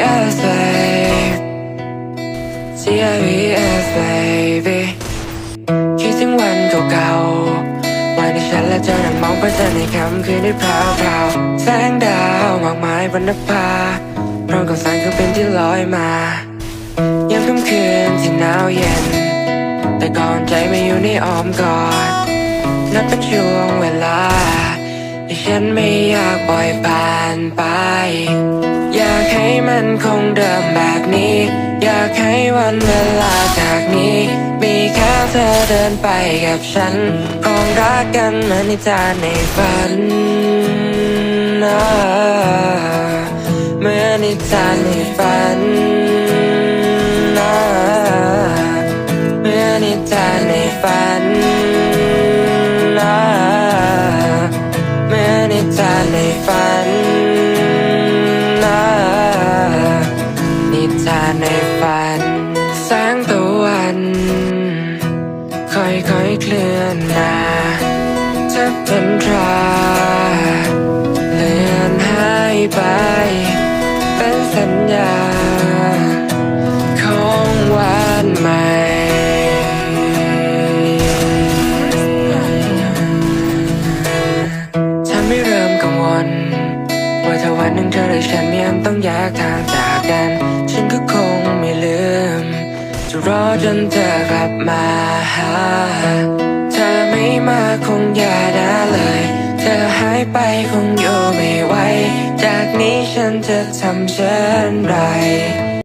GS babe GS baby คิดถึงวันเก่าๆวันที่ฉันและเธอนั้นมองไปแต่ในค่ำคืนที่พราวๆแสงดาวมากมายบนนภาพร้อมกับแสงเครื่องบินที่ลอยมายามค่ำคืนที่หนาวเย็น แต่ก่อนใจไม่อยู่ในอ้อมกอดนับเป็นช่วงเวลา ฉันไม่อยากปล่อยผ่านไป อยากให้มันคงเดิมแบบนี้ อยากให้วันเวลาจากนี้ มีแค่เธอเดินไปกับฉัน คงรักกันเหมือนนิทานในฝันเหมือนนิทานในฝัน ในฝันนะนิทานในฝัน แสงตะวัน ค่อยๆเคลื่อนมาจะเป็นตราเลื่อนหายไป เป็นสัญญา ของวัน วันหนึ่งเธอและฉันมีอันต้องแยกทางจากกัน ฉันก็คงไม่ลืม จะรอจนเธอกลับมาหาเธอไม่มาคงอย่าได้เลย เธอหายไปคงอยู่ไม่ไหว จากนี้ฉันจะทำเช่นไร